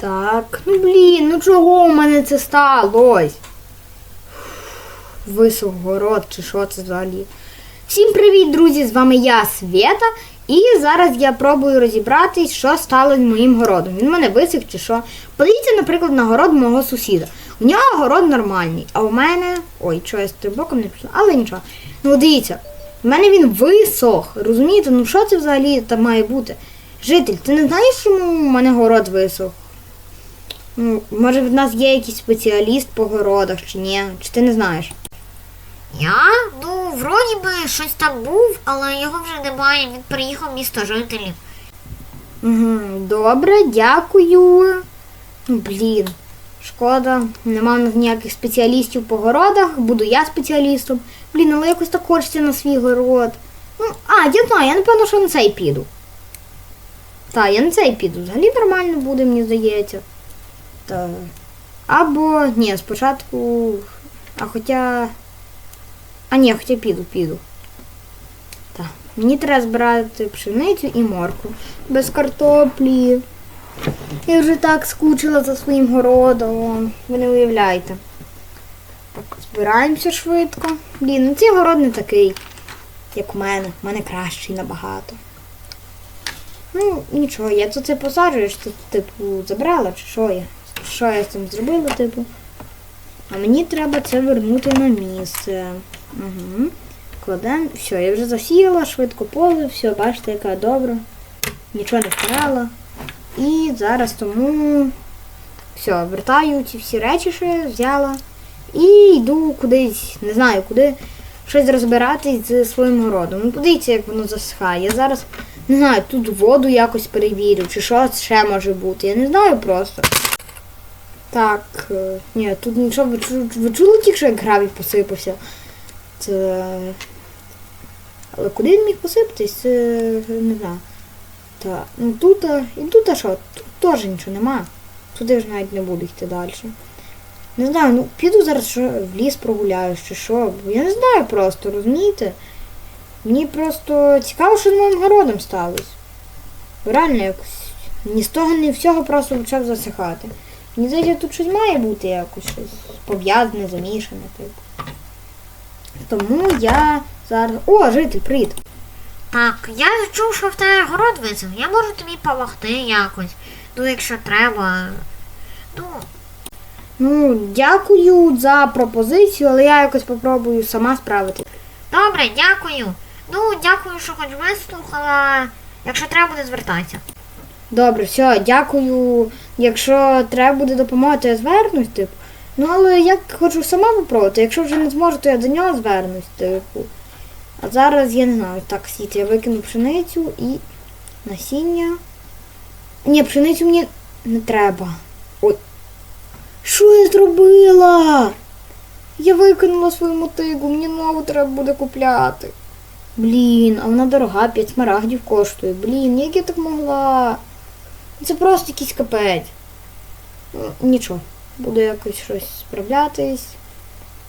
Так, ну блін, ну чого у мене це сталося? Висох город чи що це взагалі? Всім привіт, друзі! З вами я, Свєта. І зараз я пробую розібратись, що стало з моїм городом. Він в мене висох чи що. Подивіться, наприклад, на город мого сусіда. У нього город нормальний, а у мене. Ой, що я стрибоком не пішла, але нічого. Ну дивіться, в мене він висох. Розумієте, ну що це взагалі там має бути? Житель, ти не знаєш, чому у мене город висох? Ну, може в нас є якийсь спеціаліст по городах чи ні? Чи ти не знаєш? Я? Ну, вроді би щось там був, але його вже немає. Він переїхав в місто жителів. Угу, добре, дякую. Блін, шкода, нема в нас ніяких спеціалістів по городах, буду я спеціалістом. Блін, але якось так хочеться на свій город. Ну, а, я знаю, я напевно, що на цей піду. Так, я на цей піду. Взагалі нормально буде, мені здається. Так. Або, ні, спочатку. А хоча. А ні, хоча піду, піду. Так. Мені треба збирати пшеницю і морку. Без картоплі. Я вже так скучила за своїм городом. Ви не уявляєте. Так, збираємося швидко. Блін, ну цей город не такий, як у мене. У мене кращий набагато. Ну, нічого, я тут це посаджую, що типу, забрала, чи що я? Що я з цим зробила, типу. А мені треба це вернути на місце. Угу. Кладемо. Все, я вже засіяла, швидко поле, все, бачите, яка добра. Нічого не вкрала. І зараз тому все, вертаю ці всі речі, що я взяла. І йду кудись, не знаю куди, щось розбиратись зі своїм городом. Ну, подивіться, як воно засихає. Я зараз не знаю, тут воду якось перевірю, чи що ще може бути. Я не знаю просто. Так, е, ні, тут нічого, ви, ви чули тільки, що як гравій посипався? Це. Але куди він міг посипатись, це не знаю. Так, ну тут а, і тут а що? Тут теж нічого нема. Туди ж навіть не буду йти далі. Не знаю, ну піду зараз що, в ліс прогуляюсь чи що. Я не знаю просто, розумієте? Мені просто цікаво, що з моїм городом сталося. Реально якось. Ні з того, ні всього просто почав засихати. Мені здається, тут щось має бути якось щось пов'язане, замішане, типу. Тому я зараз. О, житель, привіт! Так, я чув, що в тебе город висив. Я можу тобі допомогти якось. Ну, якщо треба. Ну, Ну, дякую за пропозицію, але я якось попробую сама справити. добре, дякую. Ну, дякую, що хоч вислухала. Якщо треба буде звертатися. Добре, все, дякую. Якщо треба буде допомога, то я звернусь, типу. Ну, але я хочу сама попробувати. Якщо вже не зможу, то я до нього звернусь, типу. А зараз я не знаю, так сіти, я викину пшеницю і насіння. Ні, пшеницю мені не треба. Ой. Що я зробила? Я викинула свою мотигу, мені нову треба буде купляти. Блін, а вона дорога, 5 смарагдів коштує. Блін, як я так могла? Це просто якийсь капець. Ну, Нічого, буду якось щось справлятись.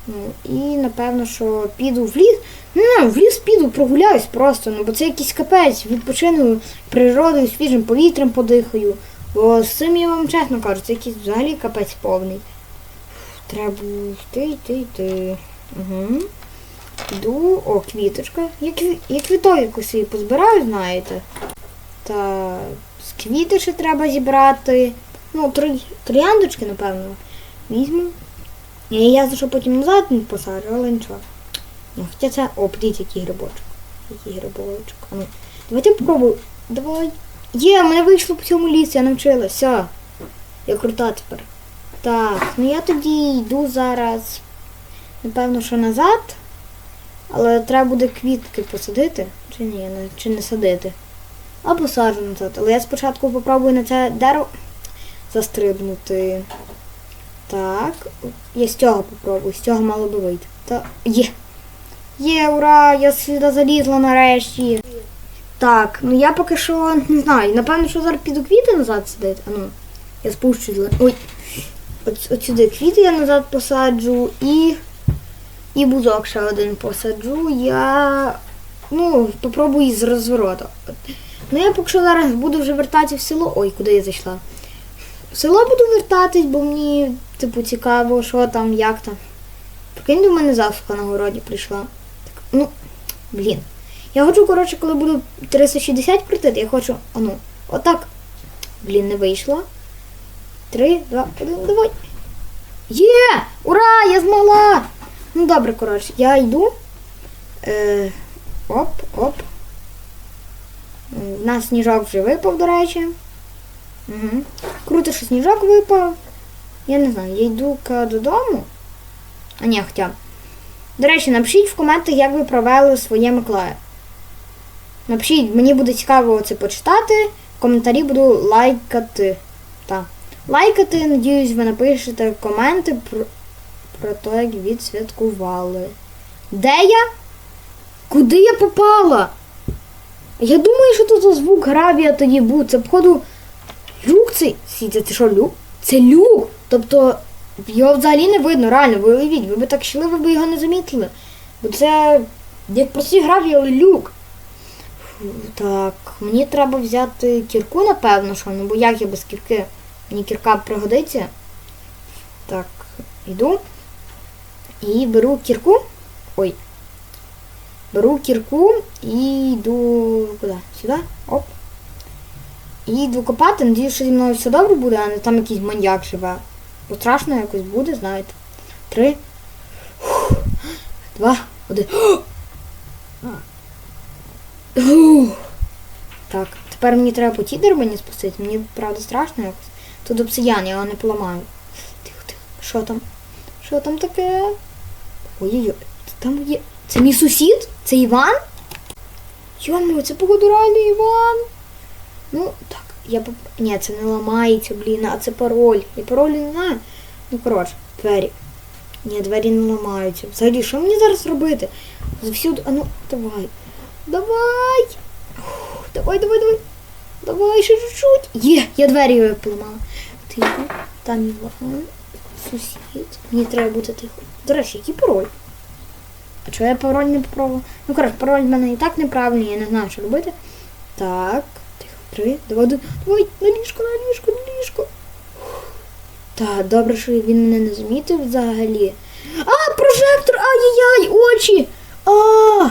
Ну, і напевно, що піду в ліс. Ну, в ліс піду, прогуляюсь просто, ну бо це якийсь капець. Відпочину природою, свіжим повітрям подихаю. Бо з цим я вам чесно кажу, це якийсь взагалі капець повний. Треба йти, йти, йти. Угу. Йду, о, квіточка. Я, кві... я квіток собі позбираю, знаєте. Та з квіти ще треба зібрати. Ну, троy... трояндочки, напевно, візьму. І я за що потім назад не посаджу, але нічого. Ну, хоча це. О, подивіться, який грибочок. Який грибочок. Ну, давайте попробую. Давай. Є, в мене вийшло по цьому лісу, я навчилась. Все. Я крута тепер. Так, ну я тоді йду зараз. Напевно, що назад. Але треба буде квітки посадити. Чи ні, чи не садити. А посаджу назад. Але я спочатку попробую на це дерево застрибнути. Так. Я з цього попробую, з цього мало би вийти. Та є. Є, ура! Я сюди залізла нарешті. Так, ну я поки що не знаю. Напевно, що зараз піду квіти назад садити. А ну, я спущу. Ой. От, сюди квіти я назад посаджу і. І бузок ще один посаджу. Я ну, попробую з розвороту. Ну я поки що зараз буду вже вертатися в село. Ой, куди я зайшла? в село буду вертатись, бо мені, типу, цікаво, що там, як там. Прикинь, до мене засуха на городі прийшла. Так, ну, блін. Я хочу, коротше, коли буду 360 крутити, я хочу. Ну, отак. Блін, не вийшло. Три, два, один, давай. Є! Ура! Я змогла! Ну добре, коротше, я йду. Е, оп, оп. У нас сніжок вже випав, до речі. Угу. Круто, що сніжок випав. Я не знаю, я йду додому. А ні, хоча. До речі, напишіть в коментах, як ви провели своє Миколая. Напишіть, мені буде цікаво це почитати. В коментарі буду лайкати. Так. Лайкати, надіюсь, ви напишете коменти про, про те, як відсвяткували. Де я? Куди я попала? Я думаю, що тут звук гравія тоді був. Це, походу, люк цей. Сідя, це що, люк? Це люк. Тобто його взагалі не видно, реально, ви уявіть, ви б так йшли, ви б його не замітили. Бо це як простий гравій, але люк. Фу, Так, мені треба взяти кірку, напевно, що, ну бо як я без кірки? Мені кірка пригодиться. Так, йду. І беру кірку. Ой. Беру кірку і йду куди? Сюди? Оп. І йду копати. Надіюсь, що зі мною все добре буде, а не там якийсь маньяк живе. Бо страшно якось буде, знаєте. Три. Два. Один. Так, тепер мені треба по тій деревині спустити. Мені правда страшно якось. Тут обсиян, я його не поламаю. Тихо, тихо. Що там? Що там таке? Ой-ой-ой, там є. Це мій сусід? Це Іван? Йому, це походу реально Іван. Ну, так, я поп... Ні, це не ламається, блін, а це пароль. Я пароль не знаю. Ну, коротше, двері. Ні, двері не ламаються. Взагалі, що мені зараз робити? Завсюди. А ну, давай. Давай. Ух, давай, давай, давай. Давай ще чуть-чуть. Є, я двері поламала. Тихо. Там Іван. Сусід. Мені треба бути тихо. До речі, який пароль? А чого я пароль не попробував? Ну, коротше, пароль в мене і так неправильний, я не знаю, що робити. Так, тихо, три, два, один. Давай, на ліжко, на ліжко, на ліжко. Так, добре, що він мене не замітив взагалі. А, прожектор! Ай-яй-яй, очі! А!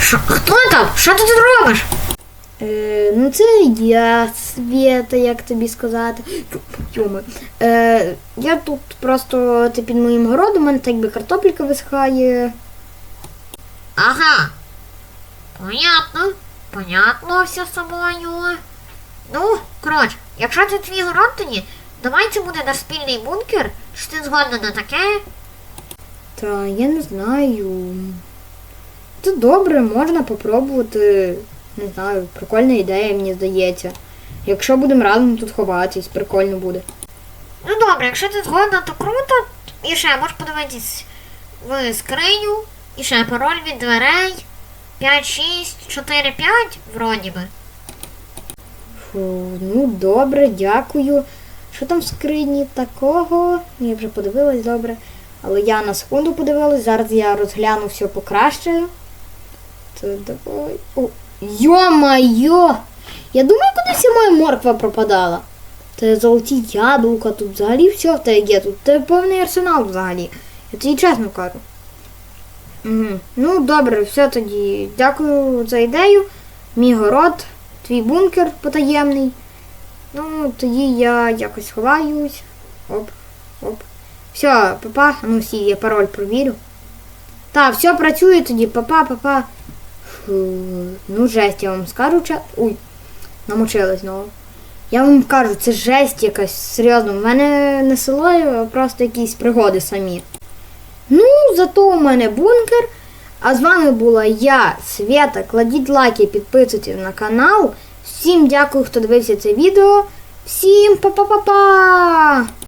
Що, хто там? Що ти тут робиш? Е, ну це я, Свєта, як тобі сказати. Йоми. Е, я тут просто ти під моїм городом, у мене так би картопелька висихає. Ага. Понятно. Понятно все з собою. Ну, коротше, якщо це твій город тоді, давай це буде наш спільний бункер. Чи ти згодна на таке? Та я не знаю. Це добре, можна попробувати. Не знаю, прикольна ідея, мені здається. Якщо будемо разом тут ховатись, прикольно буде. Ну добре, якщо ти згодна, то круто. І ще можеш подивитись в скриню. І ще пароль від дверей. 5, 6, 4, 5, вроді би. Фу, ну добре, дякую. Що там в скрині такого? Я вже подивилась добре. Але я на секунду подивилась, зараз я розгляну все покраще. То давай. О, йо-майо! Я думаю, куди вся моя морква пропадала. Це золоті яблука, тут взагалі все в те є. Тут це повний арсенал взагалі. Я тобі чесно кажу. Угу. Ну, добре, все тоді. Дякую за ідею. Мій город, твій бункер потаємний. Ну, тоді я якось ховаюсь. Оп, оп. Все, папа, ну всі, я пароль провірю. Так, все працює тоді, папа, папа. Фу, ну жесть, я вам скажу чат. Ой, намочилась знову. Я вам кажу, це жесть якась, серйозно. В мене не село, а просто якісь пригоди самі. Ну, зато у мене бункер. А з вами була я, Свята. Кладіть лайки, підписуйтесь на канал. Всім дякую, хто дивився це відео. Всім па-па-па-па!